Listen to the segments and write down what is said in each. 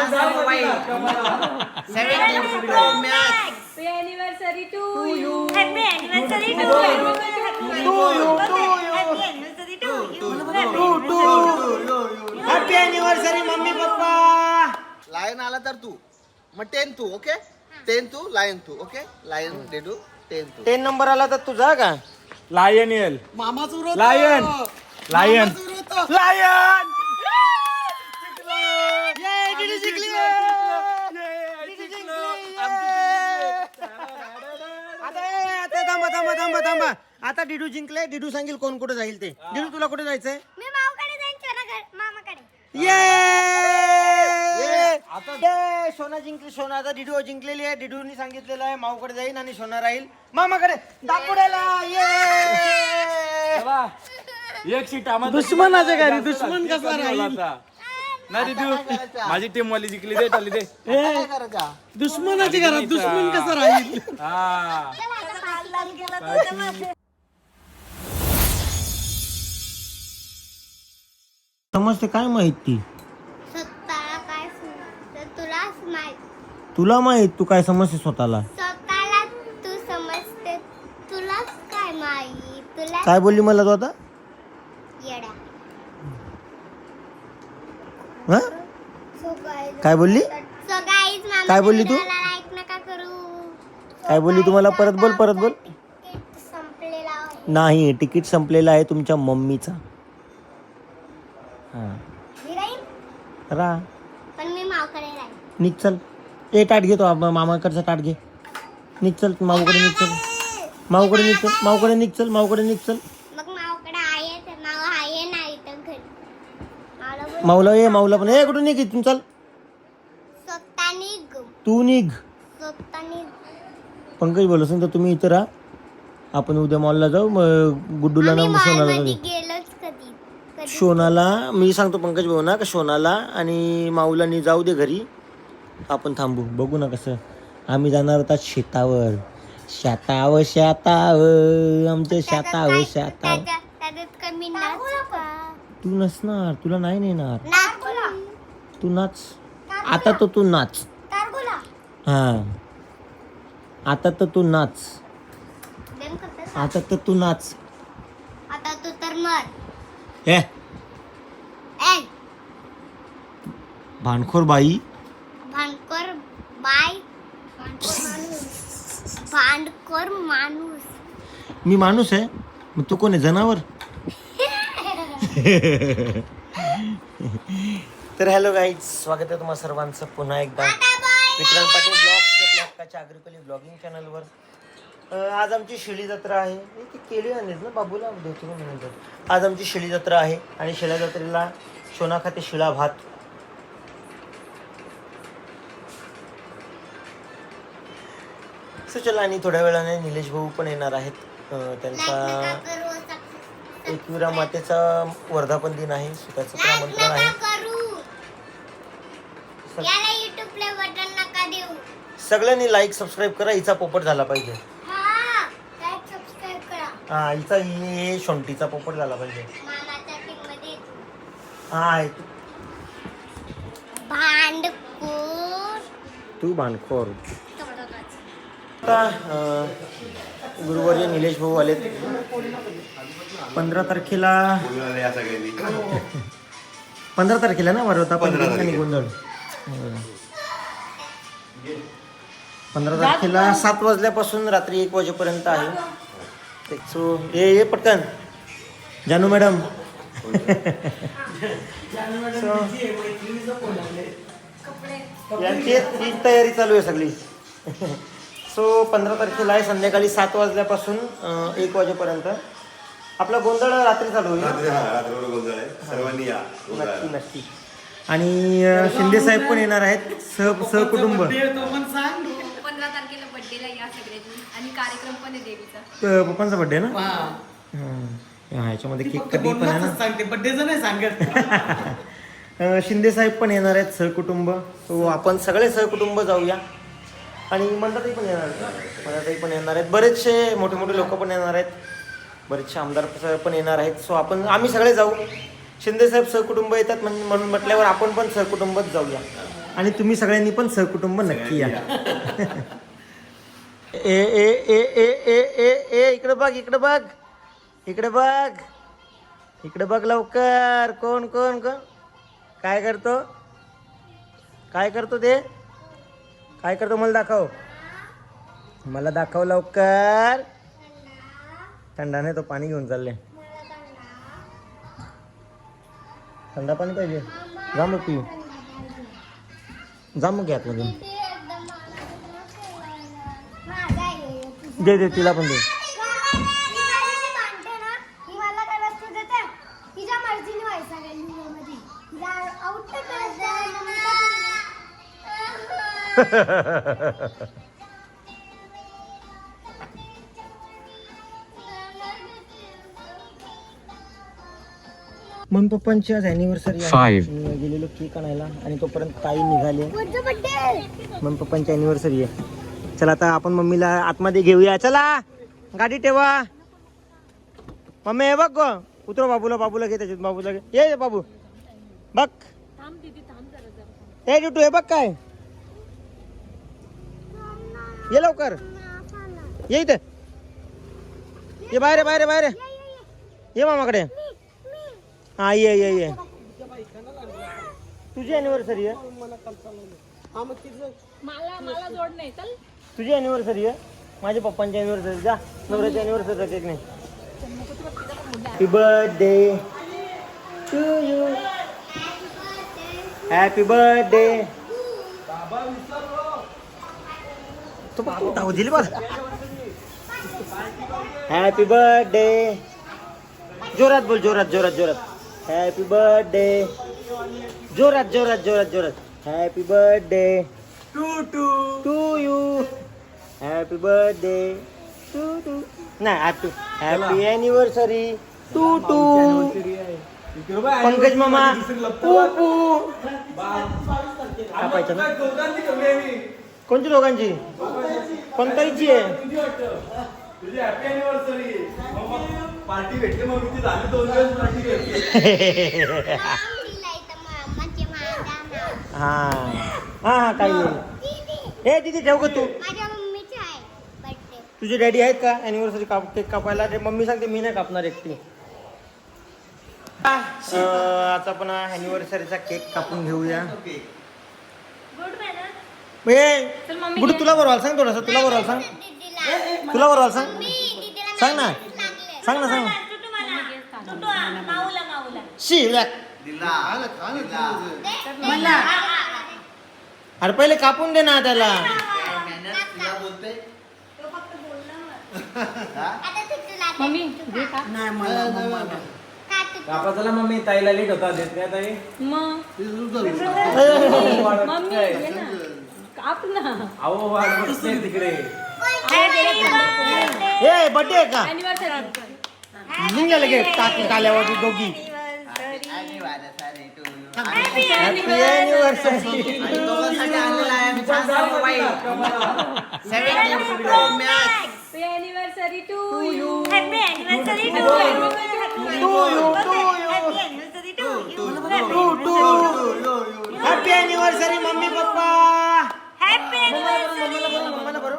माझा mobile seventeen pro max Happy anniversary to you. Happy anniversary to Happy you. To you, to you. Happy anniversary to you. Happy anniversary mummy papa line आला तर तू. मग ten तू okay ten तू lion तू okay lion डेडू ten तू. Ten number आला तर तुझा का? लायन येल मामाच उरवतो. Line line. लायन थांबा थांबा थांबा थांबा. आता डिडू जिंकले डिडू सांगेल कोण कुठे जाईल ते. डिडू तुला कुठे जायचंय? मी मावकडे जाईन सोनाकडे मामाकडे. ये सोना जिंकली सोना आता डिडू जिंकलेली आहे. डिडूनी सांगितलेलं आहे माऊकडे जाईल आणि सोना राहील. मामाकडे दापोड्याला. ये एक सीट दुश्मनाच्या घरी दुश्मन कसा राहील? नाही दिदू माझी टीम वाली जिंकली दे टाली दे. काय करायचा? दुश्मनाच्या घरात दुश्मन कसं राहील? हा. समजते काय माहिती स्वतःला काय समजतं? तुलाच माहीत. तुला माहीत? तू काय समजते स्वतःला? स्वतःला तू समजते. तुलाच काय माहीत? तुला काय बोलली मला तू आता? हा? काय बोलली? काय बोलली तू? काय बोलली तू guys, मला? परत बोल, परत बोल. नाही तिकीट संपलेलं आहे तुमच्या मम्मीचा. हा. राहीन? रा. निघ चल. ए ताट घे तो. आप- मामाकडचा ताट घे. निघ चल. माऊकडे निघ चल. माऊकडे निघ चल. माऊकडे निघ चल. माऊकडे निघ चल मग मावकडे आहे तर माव आहे नाही तर घरी मावला बोल माऊला ए माऊला पण ए कुठून निघ इथून चल स्वतः निघ तू निघ स्वतः निघ पंकज बोल असेल तर तुम्ही इथं राहा आपण उद्या मॉलला जाऊ मग गुड्डूला ना सोनाला मॉलमध्ये जाऊ गेलोच कधी कधी शोनाला मी सांगतो पंकज भाऊ ना का शोनाला आणि माऊला नी जाऊ दे घरी आपण थांबू बघू ना कसं आम्ही जाणार होता शेतावर शेतावर शेतावर आमच्या शेतावर शेतावर त्याच्यात कमी? तू नसणार तुला नाही नेणार. तू नाच. आता तर तू नाच. हा. आता तर तू नाच? आता तर तू नाच. आता तू तर मर. हे. ए भानखोर बाई. बाय माणूस भांडकर माणूस. मी माणूस आहे. मग तू कोण आहे? जनावर? तर हॅलो गाईज स्वागत आहे तुम्हा सर्वांचं. पुन्हा एकदा विक्रांत पाटील ब्लॉग आपल्या हक्काच्या ब्लॉगिंग चॅनलवर. आज आमची शिळी जत्रा आहे. ती केळी आणलीस ना बाबूला देतो नंतर आज आमची शिळी जत्रा आहे आणि शिळा जत्रेला सोना खाते शिळा भात. सो चला आणि थोड्या वेळाने निलेश भाऊ पण येणार आहेत. त्यांचा एकविरा मातेचा वर्धापन दिन आहे सो त्याचं पण आमंत्रण आहे. करू सग- याला युट्यूबला बटन नका देऊ. सगळ्यांनी लाईक सबस्क्राईब करा हिचा पोपट झाला पाहिजे. हा लाईक सबस्क्राईब करा. हा हिचा हे शोंठीचा पोपट झाला पाहिजे. मामाच्या टीममध्ये हा आहे तू भांडपूर तू भांडखोर. आता अं, गुरुवारी निलेश भाऊ आलेत. पंधरा तारखेला पंधरा तारखेला ना होता पंधरा आणि गोंधळ? पंधरा तारखेला सात वाजल्यापासून रात्री एक वाजेपर्यंत आहे. सो ये ये पटकन. जानू मॅडम. यांची तयारी चालू आहे सगळी. सो पंधरा तारखेला आहे संध्याकाळी सात वाजल्यापासून अं, एक वाजेपर्यंत. आपला गोंधळ रात्री चालू होईल सर्वांनी या. नक्की नक्की. आणि अं, शिंदे साहेब पण येणार आहेत सह सहकुटुंब. पंधरा तारखेला बर्थडेला या सगळ्यांनी. आणि कार्यक्रम पण आहे देवीचा. अं, पप्पांचा बड्डे ना? हं. हा, ह्याच्यामध्ये केक कधी पण आहे ना? सांगते बड्डेचं नाही सांगत. शिंदे साहेब पण येणार आहेत सहकुटुंब. सो आपण सगळे सहकुटुंब जाऊया. आणि मंदाताई पण येणार आहेत मंदाताई पण येणार आहेत. बरेचसे मोठे मोठे लोक पण येणार आहेत. बरेचसे आमदार पण येणार आहेत. सो आपण आम्ही सगळे जाऊ. शिंदे साहेब सहकुटुंब येतात म्हणून म्हटल्यावर आपण पण सहकुटुंबच जाऊया. आणि तुम्ही सगळ्यांनी पण सहकुटुंब नक्की या. ए ए ए ए ए ए ए इकडे बघ इकडे बघ. इकडे बघ. इकडे बघ लवकर. कोण कोण कोण? काय करतो? काय करतो ते? काय करतो मला दाखव. मला दाखव लवकर. थंडा नाही तो पाणी घेऊन चालले. थंडा पाणी पाहिजे. जा मग पिऊ जा मग घ्या आतमधून दे दे तिला पण दे मला काय वस्तू देते तिच्या मर्जीने व्हायचा मध्ये तिला आउट करत मम्मी पप्पांची आज अॅनिव्हर्सरी आहे. मी गेलेलो केक आणायला आणि तोपर्यंत ताई निघाली. मम्मी पप्पांची अॅनिव्हर्सरी आहे. चला आता आपण मम्मीला आतमध्ये घेऊया. चला गाडी ठेवा. मम्मी हे बघ गं. उतरव बाबूला बाबूला घे त्याच्यात बाबूला घे. ये बाबू. बघ. ए जुटू हे बघ काय. ये लवकर. ये इथे. ये बाहेर ये, बाहेर बाहेर ये. ये मामाकडे. हा ये ये ये. तुझी अॅनिव्हर्सरी आहे तुझी अॅनिव्हर्सरी आहे माझ्या पप्पांची अॅनिव्हर्सरी जा. नवऱ्याची अॅनिव्हर्सरी केक नाही happy birthday to you happy birthday तो बाबू धाव दिली बघ. हॅपी बर्थडे जोरात बोल जोरात जोरात जोरात. हॅपी बर्थडे जोरात जोरात जोरात जोरात. Happy birthday to to. To you happy birthday to to नाही happy happy anniversary to to Pankaj मामा. पू पू. कापायचं ना? कोणची दोघांची? पंकजची आहे? तुझी हॅपी अॅनिव्हर्सरी पार्टी भेटली मग ती झाली दोन दिवस पार्टी भेटली. हा. हा हा काही नाही. ए तिथे ठेव ग तू. माझ्या मम्मीची आहे बर्थडे तुझे डॅडी आहेत का? अॅनिव्हर्सरी काप केक कापायला? ते मम्मी सांगते मी नाही कापणार एकटी. आता आपण अॅनिव्हर्सरीचा केक कापून घेऊया. ए गुड तुला बरोबर सांग थोडस तुला बरोबर सांग तुला बरोबर सांग सांग ना सांग ना सांग ना शी अरे पहिले कापून दे ना त्याला तिला बोलते आता तुझं लागले मम्मी दे का का तू कापा चला मम्मी ताईला लेट होता देत काय ताई मग मम्मी काप ना अहो वाढ बघते तिकडे ए बड्डे आहे का अॅनिव्हर्सरी निघाले गे टाकी काल्यावर दोघी हॅपी अॅनिव्हर्सरी आणि दोघांसाठी आणलेला आहे आम्ही छान mobile anniversary to you to to happy anniversary mummy papa मम्माला बरो मम्माला बरो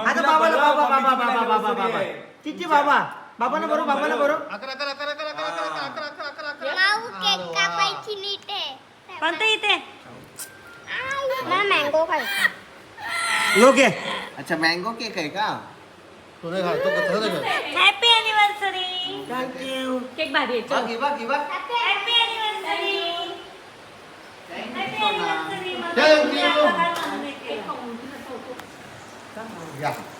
आता बाबाला बाबा बाबा बाबा बाबा बाबा तिची बाबा बाबाला बरो बाबाला बरो माऊ केक कापायची नीट आहे कोणतं इथे मला मँगो खायचा योग्य अच्छा मँगो केक आहे का हॅपी अॅनिव्हर्सरी थँक्यू केक भारी आहे ही बघ ही बघ हॅपी अॅनिव्हर्सरी या. चला बाय बाय बाय बाय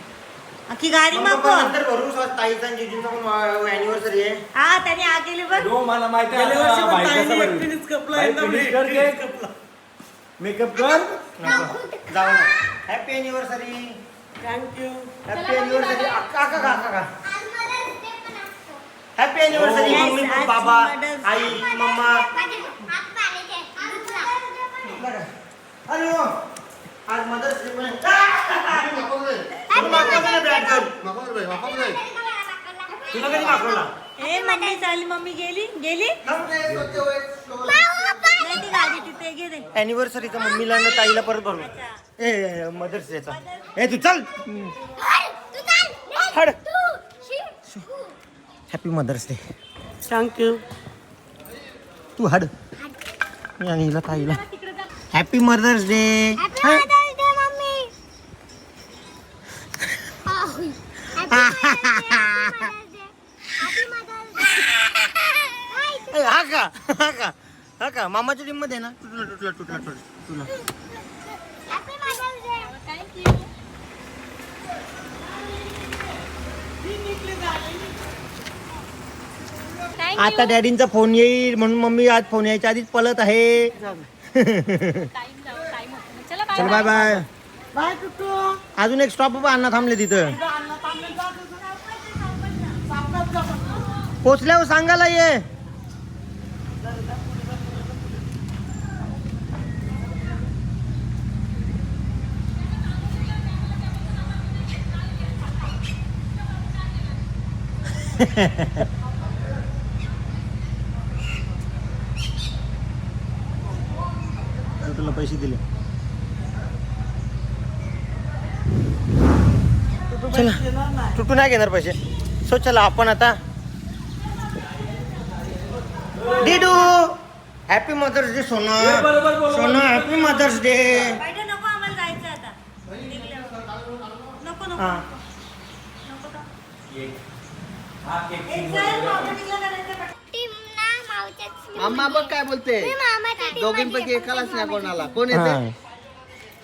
अख्खी गाडी मग नंतर भरू स्वतः ताईचा आणि जिजूंचा पण अॅनिव्हर्सरी आहे हा त्याने आ गेली बघ हो मला माहिती आहे कसं बरं. भाई finish कर केक. मेकअप कर नको जाऊ ना happy anniversary thank you happy anniversary अक्का का का का आज Mother's Day पण असतो. हॅपी अॅनिव्हर्सरी मम्मी बाबा Mother's आई मम्मा माझे हात पाळायचे. दुसरा. अरे हो आज मदर्स डे पण आहे. तुला कधी ए मम्मी चालली मम्मी गेली? गेली? नाही ती गाडी तिथे गेले अॅनिव्हर्सरीचा मम्मीला आणि ताईला परत भरू ए मदर्स डेचा ए तू चल. तू चाल. हड. तू. शी. Happy mother's day thank you तू हड. मी आणि हिला ताईला. हॅपी मदर्स डे हा का? हा का? हा का? मामाच्या टीममध्ये ना? तुटला तुटला तुटला तुटला. आता डॅडींचा फोन येईल म्हणून मम्मी आज फोन यायच्या आधीच पळत आहे. चल बाय बाय बाय अजून एक स्टॉप अण्णा थांबले तिथं. पोचल्यावर सांगायला ये. तुला पैसे दिले. चला. तुटू नाही घेणार पैसे. सो चला आपण आता डिडू happy mother's day Sona Sona happy mother's day पाहिजे नको आम्हाला जायचं आता. निघल्यावर. नको नको. हा. नको का? एक चल, मावशीला करायचं पटकन. टीम ना मावच्याच मामा बघ काय बोलते. team दोघींपैकी आहे, एकालाच नाही कोणाला. कोण येते?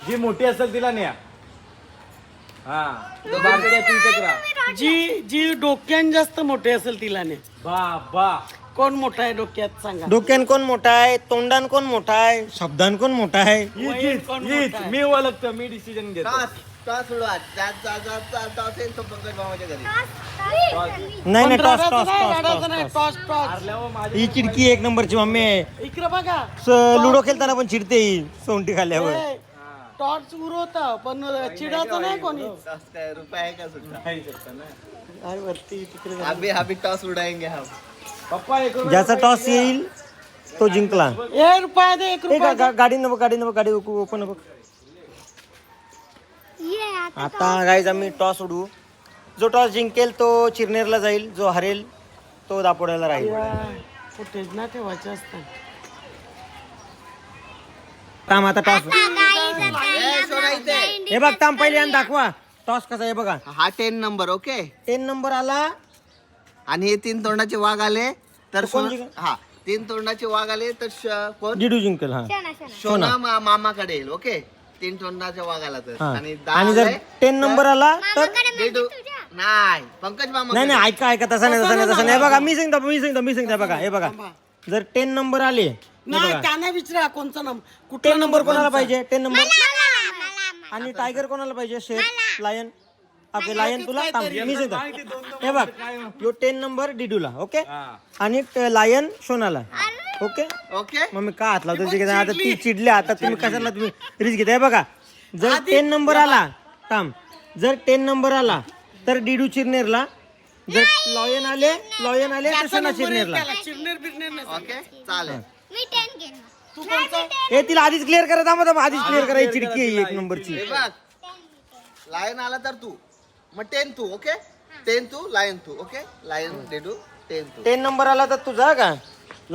जी मोठी असेल तिला न्या. हा. बारक्या तू इथेच राहा. जी जी डोक्यान जास्त मोठे असेल तिला ने बा बा कोण मोठा आहे डोक्यात सांगा. डोक्यान कोण मोठा आहे? तोंडान कोण मोठा आहे? शब्दान कोण मोठा आहे? हीच, हीच, हीच. मी ओळखतो मी डिसिजन घेतो. टॉस टॉस उडवा. त्यात जा- जा- जा- टॉस येईल तो पंकज मामाच्या घरी. नाही नाही टॉस टॉस नाही, टॉस नाही, टॉस टॉस टॉस. हारल्यावर ही चिडकी एक नंबरची मम्मी आहे. इकडे बघा. स- लुडो खेळताना पण चिडते ही सोंटी खाल्ल्यावर. ए, टॉर्च उरवत पण चिडायचं नाही कोणी. काय रुपये आहे का सुद्धा. काय वरती तिकडे अभी अभी टॉस उडाएंगे हम पप्पा एक रुपया ज्याचा टॉस येईल तो जिंकला. ए रुपया दे एक ए, रुपया गा- गाडी नको गाडी नको गाडी ओपन बघ. ये आता आता गाईज आम्ही टॉस उडू जो टॉस जिंकेल तो चिरनेरला जाईल जो हरेल तो दापोड्याला राहील. फुटेज ना ठेवायचे असतात. थांब आता टॉस हे बघ थांब पहिले आणि दाखवा. टॉस कसा आहे बघा. हा ten number okay ten number आला. आणि हे तीन तोंडाचे वाघ आले तर कोण सो- जिंकलं? हा तीन तोंडाचे वाघ आले तर श- कोण? डिडू जिंकेल हा. शना शना. सोना मा- मामाकडे येईल ओके? तीन तोंडाचा वाघ आला तर. हा. आणि दहा आणि जर आले टेन नंबर आला तर डेडू नाही पंकज मामा नाही नाही ऐका ऐका तसा नाही तसा नाही तसा नाही. हे बघा मी सांगतो मी सांगतो मी सांगतो हे बघा हे बघा. जर टेन नंबर आले नाही त्यांना विचारा कोणचा नंबर कुठला टेन नंबर कोणाला पाहिजे? टेन नंबर मला मला आणि टायगर कोणाला पाहिजे? शेर लायन ओके लायन तुला थांब, मी सांगतो. हे बघ यो टेन नंबर डिडूला ओके आणि लायन सोनाला ओके ओके मग मी का हात लावतो तिकडे आता ती चिडली. आता तुम्ही कशाला तुम्ही रिस्क घेताय? बघा जर टेन नंबर आला थांब. जर टेन नंबर आला तर डिडू चिरनेरला. जर लॉयन आले लॉयन आले तर सोना चिरनेरला. चिरनेर बिरनेर नाही ओके चालेल. मी टेन तू हे तिला आधीच क्लिअर करा थांबा थांबा. आधीच क्लिअर करायची चिडकी आहे ही एक नंबरची. हे बघ. लायन आला तर तू. मग टेन तू ओके टेन तू लायन तू ओके लायन डेडू टेन तू टेन नंबर आला तर तुझा का?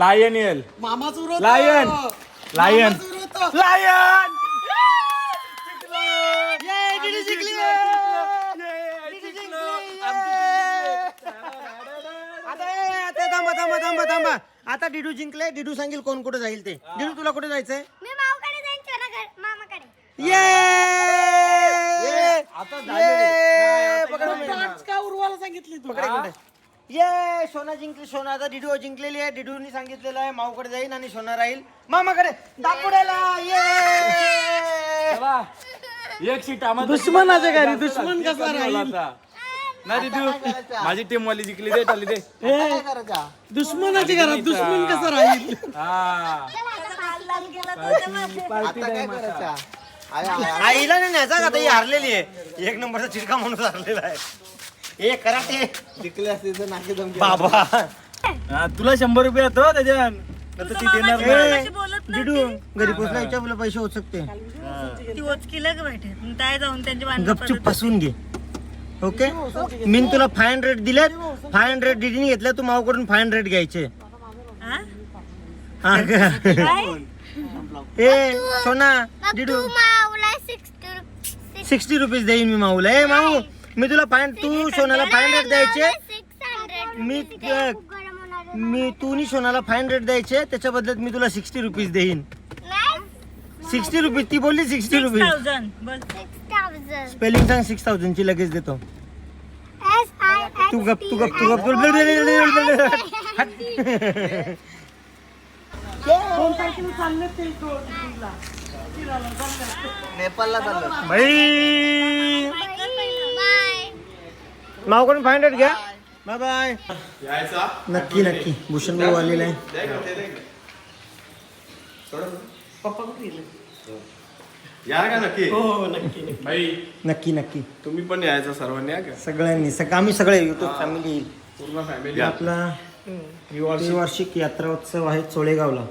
लायन येईल. मामाच उरवतो लायन लायन. लायन आता ए, आता थांबा थांबा थांबा थांबा. आता डिडू जिंकले. डिडू सांगेल कोण कुठे जाईल ते. डिडू तुला कुठे जायचंय? मी जाईन मामाकडे. ये का उरवायला सांगितली तू? पकड इकडे. ये सोना जिंकली सोना. आता डिडू जिंकलेली आहे. डिडूनी सांगितलेलं आहे माऊकडे जाईल आणि सोना राहील. मामाकडे दापोड्याला. ये! एक सीट आम्हाला दुश्मनाच्या घरी दुश्मन कसा राहील? नाही दिदू माझी टीम वाली जिंकली. दे टाली दे. आता काय करायचा? दुश्मनाच्या घरात दुश्मन कसा राहील? हा. आता काय करायचा. आईला नाही न्यायचा का आता ही हारलेली आहे. एक नंबरचा चिडका माणूस हारलेला आहे. ए कराटे जिंकले असते तर नाके दम बाबा. हा, तुला शंभर रुपये येतो त्याच्यात. आता ती देणार नाही. घरी पोचला पैसे होऊ शकते ती ओचकीला का बैठे? काय जाऊन त्यांची भांडणं गपचूप फसून घे. ओके? मी तुला फाय हंड्रेड दिलेत. फाय हंड्रेड डीडीने घेतल्या तू मावकडून फाय हंड्रेड घ्यायचे. हा? हा का? काय? ए सोना डिडू सिक्स्टी रुपीज. देईन मी माऊला. ए माऊ मी तुला फाय तू सोनाला फाय हंड्रेड द्यायचे. मी आहे. मी तू नी सोनाला फाय हंड्रेड द्यायचे. त्याच्या बदल्यात मी तुला सिक्स्टी रुपीज देईन. नाही. सिक्स्टी रुपीज ती बोलली सिक्स्टी रुपीज. स्पेलिंग सांग सिक्स थाउजंड ची लगेच देतो. तू गप तू गप तू गप. नेपाळला चाललो बाई. बाय मावकडून फाय हंड्रेड घ्या. बाय. बाय. यायचा? नक्की नक्की. भूषण भाऊ आलेला आहे. या का नक्की? भाई नक्की नक्की. तुम्ही पण यायचं सर्वांनी या का? सगळ्यांनी सग आम्ही सगळे युट्यूब फॅमिली येईल पूर्ण फॅमिली आपला वार्षिक यात्रा उत्सव आहे चोळेगावला.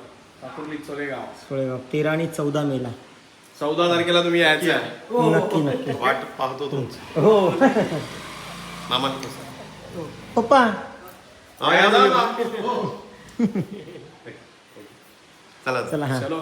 गाव चोळेगाव तेरा आणि चौदा मेला. चौदा तारखेला तुम्ही यायचं आहे. नक्की नक्की. वाट पाहतो तुमची. हो. मामा पप्पा. हा. चला. चला हा. चलो.